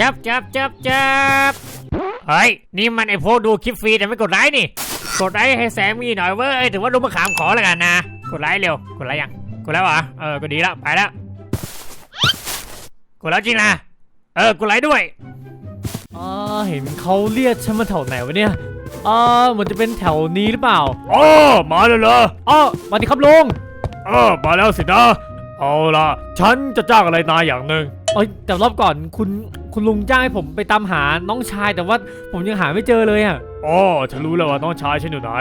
จับจับจับจับเฮ้ย นี่มันไอพวกดูคลิปฟรีแต่ไม่กดไลค์นี่ กดไลค์ให้แสงมีหน่อยเว้ยถือว่าดูมะขามขอแล้วกันนะ กดไลค์เร็ว กดไลค์ยัง กดแล้วเหรอ เออ ก็ดีแล้ว ไปแล้ว กดแล้วจริงนะ เออ กดไลค์ด้วยอ่าเห็นเขาเรียกฉันมาแถวไหนวะเนี่ยอ่าเหมือนจะเป็นแถวนี้หรือเปล่าโอ้มาแล้วเหรออ๋อสวัสดีครับลุงเออมาแล้วสินะ เอาล่ะ ฉันจะจ้างอะไรนายอย่างหนึ่งเอ้ยแต่รอบก่อนคุณคุณลุงจ้างให้ผมไปตามหาน้องชายแต่ว่าผมยังหาไม่เจอเลยอะอ๋อฉันรู้แล้วว่าน้องชายฉันอยู่ไหน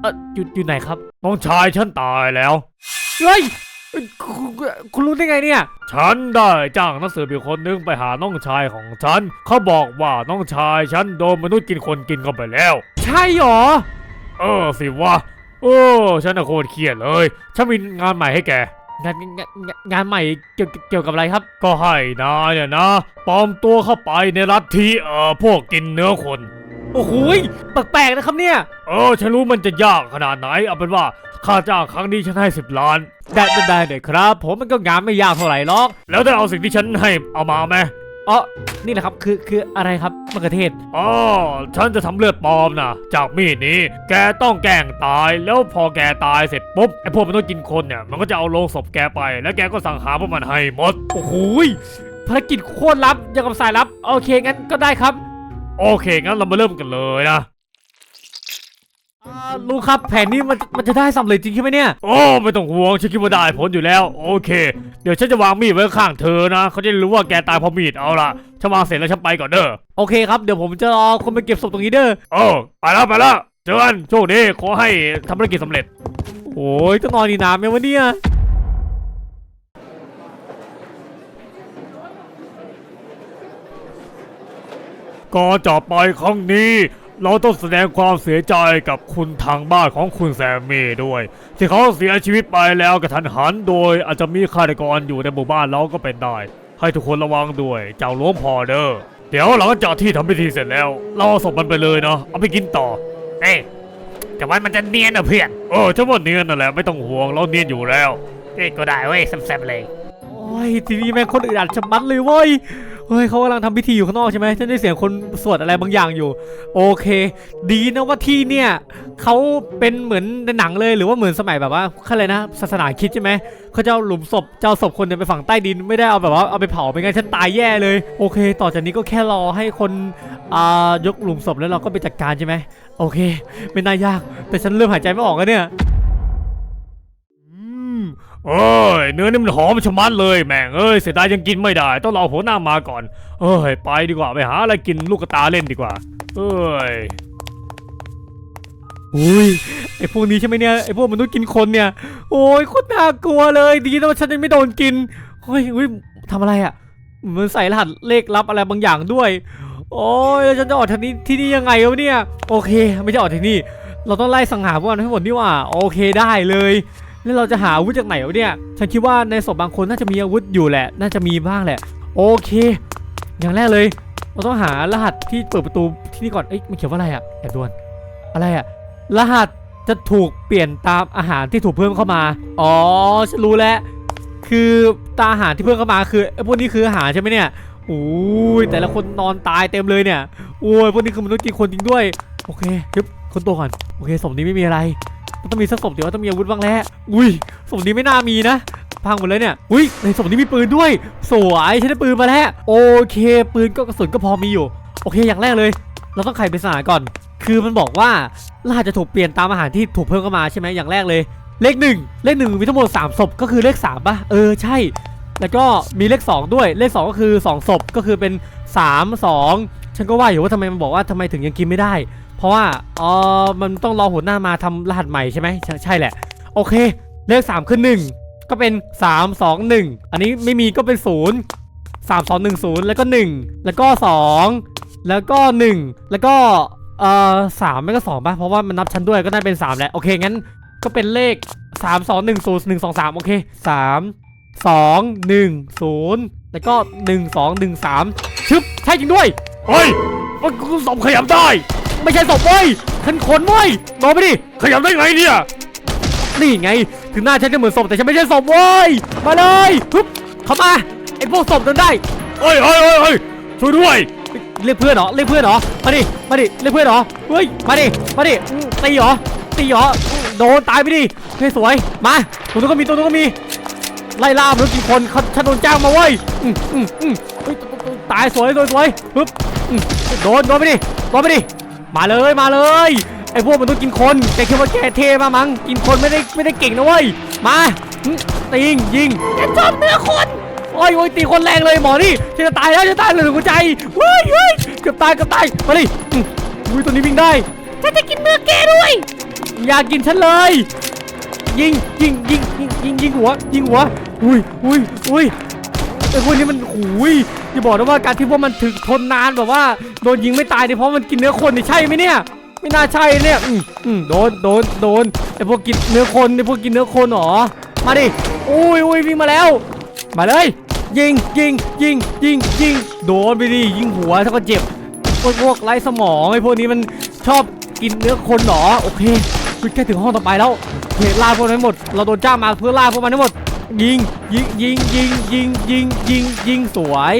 เอออยู่อยู่ไหนครับ น้องชายฉันตายแล้ว เฮ้ยเอ้ยคุณคุณคุณรู้ได้ไงเนี่ย ฉันได้จ้างนักสืบอีกคนนึงไปหาน้องชายของฉัน เขาบอกว่าน้องชายฉันโดนมนุษย์กินคนกินเข้าไปแล้ว ใช่หรอ เออสิวะ โอ้ ฉันน่ะโคตรเครียดเลย ฉันมีงานใหม่ให้แก งานงานงานงานใหม่เกี่ยวเกี่ยวกับอะไรครับ ก็ให้นายเนี่ยนะปลอมตัวเข้าไปในรัฐที่เอ่อพวกกินเนื้อคน โอ้โหยแปลกๆนะครับเนี่ย เออฉันรู้มันจะยากขนาดไหนเอาเป็นว่าค่าจ้างครั้งนี้ฉันให้สิบล้าน ได้ได้ได้เลยครับ ผมมันก็งานไม่ยากเท่าไหร่หรอก แล้วได้เอาสิ่งที่ฉันให้เอามาไหม อ๋อนี่แหละครับคือคืออะไรครับมะเขือเทศอ๋อฉันจะทำเลือดปลอมนะจากมีดนี้ แกต้องแกล้งตายแล้วพอแกตายเสร็จปุ๊บไอ้พวกมันต้องกินคนเนี่ยมันก็จะเอาโลงศพแกไป แล้วแกก็สั่งหาพวกมันให้หมด โอ้โหยภารกิจโคตรลับอย่างกับสายลับ โอเคงั้นก็ได้ครับ โอเคงั้นเรามาเริ่มกันเลยนะอ่า ลุงครับแผนนี้มันมันจะได้สำเร็จจริงใช่ไหมเนี่ย โอ้ไม่ต้องห่วงฉันคิดว่าได้ผลอยู่แล้ว โอเค เดี๋ยวฉันจะวางมีดไว้ข้างเธอนะเขาจะได้รู้ว่าแกตายเพราะมีดเอาล่ะฉันวางเสร็จแล้วฉันไปก่อนเด้อโอเคครับเดี๋ยวผมจะรอคนไปเก็บศพตรงนี้เด้อเออไปแล้วไปแล้วเจอกันโชคดีขอให้ทำธุรกิจสำเร็จโอ้ยต้องนอนอีกนานไหมวะเนี่ยก่อนจะไปครั้งนี้ เราต้องแสดงความเสียใจกับคุณทางบ้านของคุณแซมมี่ด้วย ที่เขาเสียชีวิตไปแล้วกระทันหันโดยอาจจะมีฆาตกรอยู่ในหมู่บ้านเราก็เป็นได้ ให้ทุกคนระวังด้วยเจ้าหลวงพอเด้อเดี๋ยวหลังจากที่ทำพิธีเสร็จแล้ว เราเอาศพมันไปเลยเนาะเอาไปกินต่อเอ้แต่ว่ามันจะเนียนเหรอเพื่อนเออฉันว่าเนียนนั่นแหละไม่ต้องห่วงเราเนียนอยู่แล้วเอ้ก็ได้เว้ยแซ่บๆเลยโอ้ยทีนี้แม่งคนอื่นอัดชะมัดเลยเว้ย เฮ้ยเขากำลังทำพิธีอยู่ข้างนอกใช่ไหมฉันได้เสียงคนสวดอะไรบางอย่างอยู่ โอเค ดีนะว่าที่เนี่ยเขาเป็นเหมือนในหนังเลยหรือว่าเหมือนสมัยแบบว่าอะไรนะ ศาสนาคิดใช่ไหมเขาจะเอาหลุมศพเจะเอาศพคนเนี่ยไปฝังใต้ดินไม่ได้เอาแบบว่าเอาไปเผาไม่งั้นฉันตายแย่เลย โอเค ต่อจากนี้ก็แค่รอให้คนอ่ายกหลุมศพแล้วเราก็ไปจัดการใช่ไหมโอเค ไม่น่ายากแต่ฉันเริ่มหายใจไม่ออกแล้วเนี่ย เอ้ยเนื้อนี่มันหอมชะมัดเลยแม่งเอ้ยเสียดายยังกินไม่ได้ ต้องรอหัวหน้ามาก่อน เอ้ยไปดีกว่าไปหาอะไรกินลูกกระตาเล่นดีกว่า เอ้ยอุ้ยไอพวกนี้ใช่ไหมเนี่ยไอพวกมนุษย์กินคนเนี่ย โอ้ยโคตรน่ากลัวเลย ดีนะว่าฉันยังไม่โดนกินเฮ้ยอุ้ยทำอะไรอะ่ะมือนใส่รหัสเลขลับอะไรบางอย่างด้วย โอ้ยแล้วฉันจะออกทางนี้ที่นี่ยังไงวะเนี่ย โอเค ไม่ใช่ออกทางนี้ เราต้องไล่สังหารพวกมันให้หมดนี่ว่า โอเคได้เลย แล้วเราจะหาอาวุธจากไหนวะเนี่ย ฉันคิดว่าในศพบางคนน่าจะมีอาวุธอยู่แหละ น่าจะมีบ้างแหละ โอเค อย่างแรกเลย เราต้องหารหัสที่เปิดประตูที่นี่ก่อน เอ้ยมันเขียนว่าอะไรอะแอบดวน อะไรอะรหัสจะถูกเปลี่ยนตามอาหารที่ถูกเพิ่มเข้ามา อ๋อ ฉันรู้แล้ว คือตาอาหารที่เพิ่มเข้ามาคือไอ้พวกนี้คืออาหารใช่ไหมเนี่ยโอ้ยแต่ละคนนอนตายเต็มเลยเนี่ย โอ้ยพวกนี้คือมนุษย์กินคนจริงด้วย โอเคยึบคนตัวก่อน โอเคศพนี้ไม่มีอะไร มันต้องมีสักศพเดี๋ยวว่าต้องมีอาวุธบ้างแล้วอุ้ยศพนี้ไม่น่ามีนะพังหมดเลยเนี่ยอุ้ยในศพนี้มีปืนด้วย สวยฉันได้ปืนมาแล้ว โอเค ปืนก็กระสุนก็พอมีอยู่ โอเคอย่างแรกเลย เราต้องไขปริศนาก่อน คือมันบอกว่ารหัสจะถูกเปลี่ยนตามอาหารที่ถูกเพิ่มเข้ามาใช่ไหมอย่างแรกเลย เลขหนึ่งเลขหนึ่งมีทั้งหมด3ศพก็คือเลข3ป่ะ เออใช่ แล้วก็มีเลข2ด้วย เลข2ก็คือ2ศพก็คือเป็น3 2ฉันก็ว่าอยู่ว่าทำไมมันบอกว่าทำไมถึงยังกินไม่ได้ ราะว่าอ๋อมันต้องรอหัวหน้ามาทำรหัสใหม่ใช่ไหมใช่ใช่แหละ โอเค เลข 3 คือ 1 ก็เป็น 3 2 1 อันนี้ไม่มีก็เป็น 0 3 2 1 0 แล้วก็ 1 แล้วก็ 2 แล้วก็ 1 แล้วก็เอ่อสามไม่ก็สองป่ะเพราะว่ามันนับชั้นด้วยก็ได้เป็น3แหล้วโอเคงั้นก็เป็นเลข3 2 1 0 1 2 3โอเค3 2 1 0แล้วก็1 2 1 3ชึบใช่จริงด้วยเฮ้ยมันกูสอบขยับได้ ไม่ใช่ศพเว้ยฉันขนเว้ยมองไปดิขยับได้ไงเนี่ยนี่ไง ถึงหน้าฉันจะเหมือนศพแต่ฉันไม่ใช่ศพเว้ยมาเลยฮึบเข้ามาไอ้พวกศพนั้นได้เฮ้ยเฮ้ยเฮ้ยเฮ้ยช่วยด้วยเรียกเพื่อนเหรอเรียกเพื่อนเหรอมาดิมาดิเรียกเพื่อนเหรอเฮ้ยมาดิมาดิอืมตีเหรอตีเหรออืมโดนตายไปดิเฮ้ยสวยมาตัวนู้นก็มีตัวนู้นก็มีไล่ล่ามนุษย์กี่คนเขาฉันโดนจ้างมาเว้ยอืมอืมอืมเฮ้ยตายสวยสวยสวยปึ๊บอืมโดนโดนไปดิโดนไปดิ มาเลยมาเลยไอ้พวกมันต้องกินคนแกคิดว่าแกเท่มามั้งกินคนไม่ได้ไม่ได้เก่งนะเว้ยมาอืมตียิงยิงแกชอบเนื้อคนโอ้ยโอ้ยตีคนแรงเลยหมอนี่จะตายแล้วจะตายเลยหัวใจเฮ้ยเฮ้ยเกือบตายเกือบตายมาดิอืมอุ้ยตัวนี้วิ่งได้ฉันจะกินเนื้อแกด้วย อยากกินฉันเลย ยิงยิงยิงยิงยิงยิงหัวยิงหัวอุ้ยอุ้ยอุ้ยไอ้พวกนี้มันหุยอย่าบอกนะว่าการที่พวกมันถึกทนนานแบบว่าโดนยิงไม่ตายเนี่ยเพราะมันกินเนื้อคนนี่ใช่ไหมเนี่ยไม่น่าใช่เนี่ยอืมอืมโดนโดนโดนไอ้พวกกินเนื้อคนไอ้พวกกินเนื้อคนเหรอมาดิอุ้ยอุ้ยวิ่งมาแล้ว มาเลย ยิงยิงยิงยิงยิงโดนไปดิยิงหัวถ้าก็เจ็บพวกพวกไร้สมองไอ้พวกนี้มันชอบกินเนื้อคนเหรอโอเคคุยแค่ถึงห้องต่อไปแล้วโอเคล่าพวกนั้นหมด เราโดนจ้างมาเพื่อล่าพวกมันทั้งหมด ยิงยิงยิงยิงยิงยิงยิงยิงสวย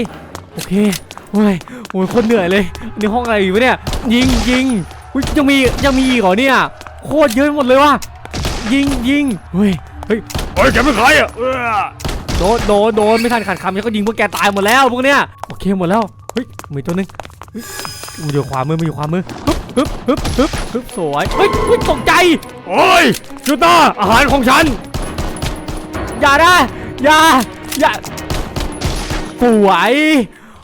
โอเคโอ้ยโอ้ยคนเหนื่อยเลยอันนี่ห้องอะไรอยู่วะเนี่ยยิงยิงอุ๊ยยังมียังมีอีกเหรอเนี่ยโคตรเยอะไปหมดเลยว่ะยิงยิงเฮ้ยเฮ้ยเฮ้ยแกเป็นใครอะเออโดนโดนโดนไม่ทันขัดคำแล้วก็ยิงพวกแกตายหมดแล้วพวกเนี้ยโอเคหมดแล้วเฮ้ยมีตัวหนึงเฮ้ยมันอยู่ขวามือมันอยู่ขวามือฮึบฮึบฮึบฮึบฮึบสวยเฮ้ยเฮ้ยตกใจโอ้ยหยุดนะอาหารของฉัน อย่านะอย่าอย่าสวย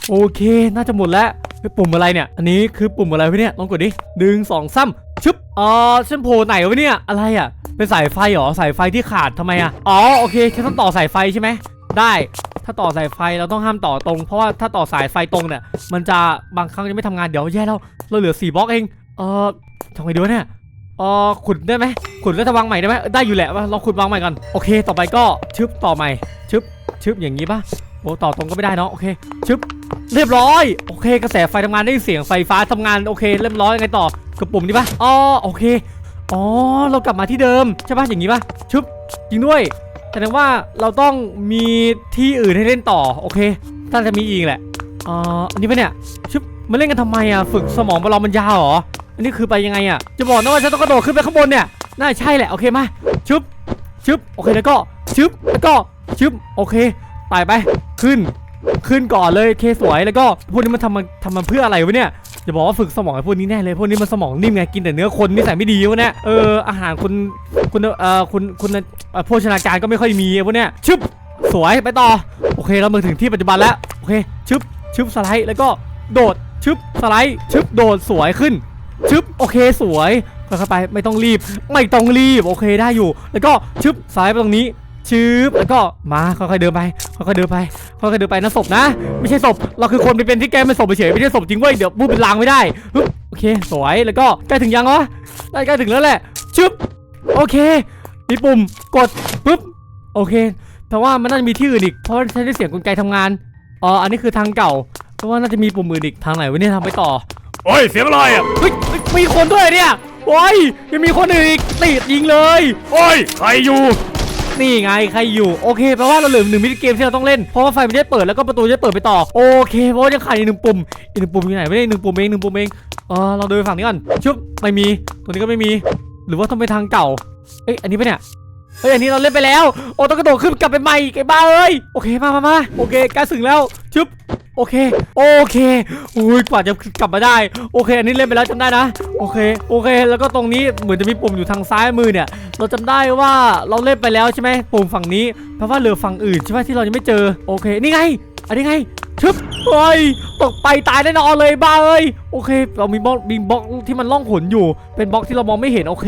โอเค น่าจะหมดแล้วเฮ้ยปุ่มอะไรเนี่ย อันนี้คือปุ่มอะไรวะเนี่ย ลองกดดิหนึ่งสองซ้ำชึบอ๋อฉันโผล่ไหนวะเนี่ย อะไรอะ เป็นสายไฟเหรอ สายไฟที่ขาดทำไมอะ อ๋อ โอเค ฉันต้องต่อสายไฟใช่ไหม ได้ ถ้าต่อสายไฟเราต้องห้ามต่อตรง เพราะว่าถ้าต่อสายไฟตรงเนี่ย มันจะบางครั้งจะไม่ทำงาน เดี๋ยวแย่แล้ว เราเหลือสี่บล็อกเอง เออทำไงดีวะเนี่ย อ๋อขุดได้ไหมขุดแล้วจะวางใหม่ได้ไหมได้อยู่แหละว่าเราขุดวางใหม่ก่อนโอเค ต่อไปก็ชึบต่อใหม่ชึบชึบอย่างนี้ปะโอ้ต่อตรงก็ไม่ได้เนาะโอเคชึบเรียบร้อยโอเค กระแสไฟทำงานได้เสียงไฟฟ้าทำงานโอเคเรียบร้อยยังไงต่อกดปุ่มนี้ปะอ๋อโอเคอ๋อเรากลับมาที่เดิมใช่ปะอย่างนี้ป่ะชึบจริงด้วยแสดงว่าเราต้องมีที่อื่นให้เล่นต่อโอเคน่าจะมีอีกแหละอ่ออันนี้ป่ะเนี่ยชึบมาเล่นกันทำไมอะฝึกสมองเรามันยาวเหรอ อันนี้คือไปยังไงอะ จะบอกนะว่าฉันต้องกระโดดขึ้นไปข้างบนเนี่ย น่าใช่แหละ โอเคมา ชึบ ชึบ โอเคแล้วก็ ชึบ แล้วก็ ชึบ โอเคไต่ไป ขึ้น ขึ้นก่อนเลย เคสวย แล้วก็ พวกนี้มันทำมันทำมันเพื่ออะไรวะเนี่ยอย่าบอกว่าฝึกสมองไอ้พวกนี้แน่เลย พวกนี้มันสมองนิ่มไง กินแต่เนื้อคนนิสัยไม่ดีวะเนี่ย เออ อาหารคุณ คุณ เอ่อ คุณ คุณเอ่อโภชนาการก็ไม่ค่อยมีพวกเนี้ย ชึบ สวย ไปต่อ โอเค เรามาถึงที่ปัจจุบันแล้ว โอเค ชึบ ชึบสไลด์ แล้วก็ โดด ชึบ สไลด์ ชึบ โดด สวยขึ้น ชึบโอเคสวยค่อยๆไปไม่ต้องรีบ ไม่ต้องรีบโอเคได้อยู่ แล้วก็ชึบสไลด์ไปตรงนี้ชึบแล้วก็มาค่อยๆเดินไปค่อยๆเดินไปค่อยๆเดินไปนะศพนะ ไม่ใช่ศพเราคือคนไปเป็นที่แกเป็นศพเฉยไม่ใช่ศพจริงเว้ยเดี๋ยวพูดเป็นลางไม่ได้โอเคสวยแล้วก็ใกล้ถึงยังวะได้ใกล้ถึงแล้วแหละชึบโอเคมีปุ่มกดปุ๊บโอเคแต่ว่ามันน่าจะมีที่อื่นอีกเพราะใช้ได้เสียงกลไกทำงานอ๋ออันนี้คือทางเก่าเพราะว่าน่าจะมีปุ่มอื่นอีกทางไหนวะเนี่ยทำไปต่อ โอ้ยเสียงอะไรอะเฮ้ยเฮ้ยมีคนด้วยเนี่ยโอ้ยยังมีคนอื่นอีกติดยิงเลย โอ้ยใครอยู่นี่ไงใครอยู่โอเคแปลว่าเราเหลือหนึ่งมินิเกมที่เราต้องเล่นเพราะว่าไฟมันจะเปิดแล้วก็ประตูจะเปิดไปต่อโอเคเพราะว่ายังขาดอีกหนึ่งปุ่มอีกหนึ่งปุ่มอยู่ไหนไม่ได้หนึ่งปุ่มเองหนึ่งปุ่มเองเออเราเดินฝั่งนี้ก่อนชุบไม่มีตัวนี้ก็ไม่มี หรือว่าต้องไปทางเก่าเอ้ยอันนี้ปะเนี่ยเฮ้ยอันนี้เราเล่นไปแล้ว โอ้ต้องกระโดดขึ้นกลับไปใหม่อีกไอ้บ้าเอ้ยโอเคมามามาโอเคใกล้ถึงแล้วชุบ โอเค โอเคอุ้ยกว่าจะกลับมาได้ โอเค อันนี้เล่นไปแล้วจำได้นะ โอเค โอเค แล้วก็ตรงนี้เหมือนจะมีปุ่มอยู่ทางซ้ายมือเนี่ย เราจำได้ว่าเราเล่นไปแล้วใช่ไหมปุ่มฝั่งนี้แปลว่าเหลือฝั่งอื่นใช่ไหมที่เรายังไม่เจอ โอเค นี่ไง อันนี้ไงชึบเฮ้ยตกไปตายแน่นอนเลยบ้าเอ้ย โอเค เรามีบล็อกมีบล็อกที่มันล่องหนอยู่ เป็นบล็อกที่เรามองไม่เห็น โอเค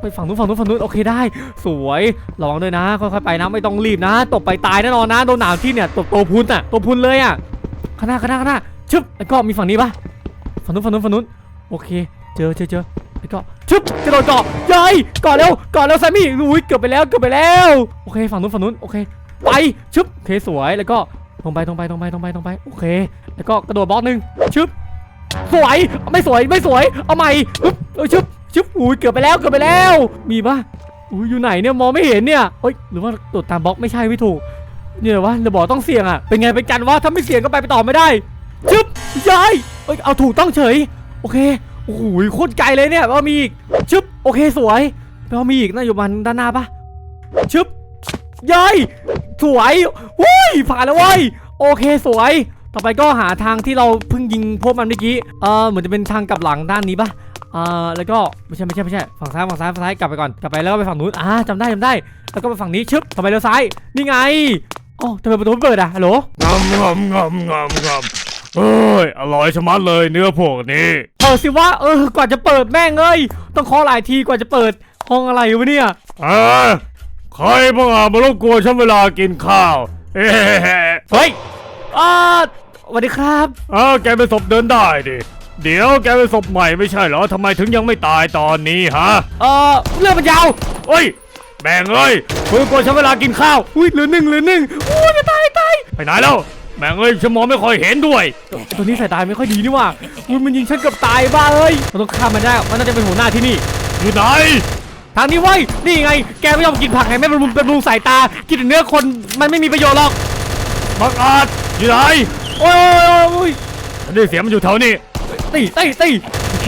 ไปฝั่งนู้นฝั่งนู้นฝั่งนู้นโอเคได้ สวยระวังด้วยนะค่อยๆไปนะไม่ต้องรีบนะ ตกไปตายแน่นอนนะโดนหนาวที่เนี่ยตกตัวพุนอะตัวพุนเลยอะ ข้างหน้าข้างหน้าข้างหน้าชึบแล้วก็มีฝั่งนี้ปะฝั่งนู้นฝั่งนู้นฝั่งนู้นโอเค เจอเจอเจอแล้วก็ชึบกระโดดเกาะยัยเกาะเร็วเกาะเร็วแซมมี่อุ้ยเกือบไปแล้วเกือบไปแล้วโอเคฝั่งนู้นฝั่งนู้นโอเคไปชึบโอเคสวยแล้วก็ตรงไปตรงไปตรงไปตรงไปตรงไปโอเค แล้วก็กระโดดบล็อกหนึ่งชึบสวยไม่สวยไม่สวยเอาใหม่ปึ๊บเออชึบชึบอุ้ยเกือบไปแล้วเกือบไปแล้ว มีปะอุ้ยอยู่ไหนเนี่ยมองไม่เห็นเนี่ยเฮ้ยหรือว่าโดดตามบล็อกไม่ใช่ไม่ถูก เนี่ยว่าเราบอกต้องเสี่ยงอะ เป็นไงเป็นกันวะถ้าไม่เสี่ยงก็ไปไปต่อไม่ได้จึ๊บยายเอ้ยเอาถูกต้องเฉย โอเค โอ้โหโคตรไกลเลยเนี่ยแปลว่ามีอีกชึบโอเคสวยแปลว่ามีอีกน่าอยู่มันด้านหน้าปะชึบยายสวยวุ้ยผ่านแล้วเว้ยโอเคสวย ต่อไปก็หาทางที่เราเพิ่งยิงพวกมันเมื่อกี้ เออเหมือนจะเป็นทางกลับหลังด้านนี้ปะเออแล้วก็ไม่ใช่ไม่ใช่ไม่ใช่ฝั่งซ้ายฝั่งซ้ายฝั่งซ้ายกลับไปก่อนกลับไปแล้วก็ไปฝั่งนู้นอ่าจำได้จำได้ แล้วก็ไปฝั่งนี้ชึบต่อไปเลี้ยวซ้ายนี่ไง อ๋อทำไมประตูไม่เปิดอะฮัลโหลงำงำงำงำงำเอ้ยอร่อยชะมัดเลยเนื้อพวกนี้เปิดสิวะเออกว่าจะเปิดแม่งเอ้ยต้องเคอหลายทีกว่าจะเปิดห้องอะไรวะเนี่ยเอ้ยใครบ้างอะมารบกวนฉันเวลากินข้าวเฮ้เฮ้ยอ่าสวัสดีครับเอ้าแกเป็นศพเดินได้ดิเดี๋ยวแกเป็นศพใหม่ไม่ใช่เหรอทำไมถึงยังไม่ตายตอนนี้ฮะเออเรื่องมันยาวเฮ้ยแม่งเอ้ย คุณกวนฉันเวลากินข้าวอุ้ยเหลือหนึ่งเหลือหนึ่งอุ้ยจะตายตายไปไหนแล้วแม่งเอ้ยฉันมองไม่ค่อยเห็นด้วยไอ้ตัวนี้สายตาไม่ค่อยดีนี่หว่าอุ้ยมันยิงฉันเกือบตายบ้าเอ้ยเราต้องฆ่ามันได้มันน่าจะเป็นหัวหน้าที่นี่อยู่ไหนทางนี้เว้ยนี่ไง แกไม่ยอมกินผักไงไม่บำรุงบำรุงสายตา กินแต่เนื้อคนมันไม่มีประโยชน์หรอกบังอาจอยู่ไหนโอ้ยโอ้ยฉันได้เสียงมันอยู่แถวนี้ตีตีตี โอเค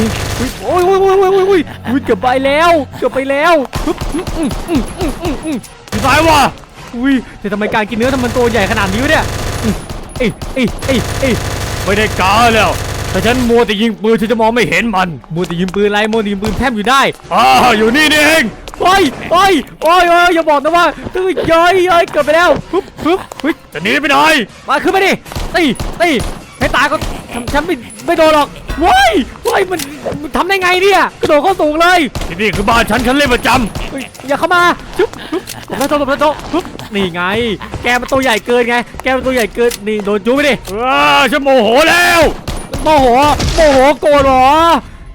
โอ้ยโอ้ยโอ้ยโอ้ยโอ้ยโอ้ยเกือบไปแล้วเกือบไปแล้วปึ๊บอืมอืมอืมอืมอืมอืมอยู่ไหนวะอุ้ยแต่ทำไมการกินเนื้อทำมันตัวใหญ่ขนาดนี้เนี่ยเอ้ยเอ้ยเอ้ยเอ้ยไม่ได้กาแล้วแต่ฉันมัวแต่ยิงปืนฉันจะมองไม่เห็นมันมัวแต่ยิงปืนไรมัวแต่ยิงปืนแทบอยู่ได้อ่าอยู่นี่นี่เองโอ้ยโอ้ยโอ้ยโอ้ยอย่าบอกนะว่าตื้อย้ยเย้ยเกือบไปแล้วปึ๊บปึ๊บปึ๊บจะหนีไปไหนมาขึ้นมาดิตีตีให้ตายก็ฉันไม่ไม่โดนหรอก ว้ายว้ายมันมันทำได้ไงเนี่ยกระโดดเข้าสูงเลยที่นี่คือบ้านฉันฉันเล่นประจเฮ้ยอย่าเข้ามาชุบชุบกดแล้วโต๊ะกดแล้วโต๊ะปึ๊บนี่ไง แกมันตัวใหญ่เกินไง แกมันตัวใหญ่เกินนี่โดนจุ๊บไปดิำอ่าฉันโมโหแล้ว โมโหโมโหโกรธเหรอ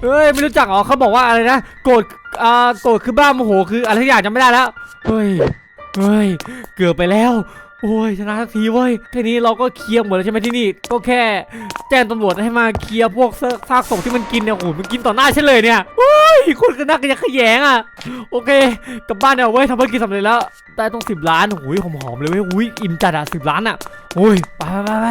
เฮ้ยไม่รู้จักเหรอเขาบอกว่าอะไรนะโกรธอ่าโกรธคือบ้าโมโหคืออะไรทุกอย่างจำไม่ได้แล้วเฮ้ยเฮ้ยเกือบไปแล้ว โอ้ยชนะสักทีเว้ยที่นี้เราก็เคลียร์หมดแล้วใช่ไหมที่นี่ ก็แค่แจ้งตำรวจให้มาเคลียร์พวกซากศพที่มันกินเนี่ยโอ้โหมันกินต่อหน้าฉันเลยเนี่ยโอ้ยคนก็น่ากันยังขยงอะ โอเคกลับบ้านเนี่ยเว้ยทำภารกิจสำเร็จแล้วได้ต้องสิบล้านโอ้ยหอมๆเลยเว้ยอุ้ยอิ่มจัดอะสิบล้านอะโอ้ยไปไปไป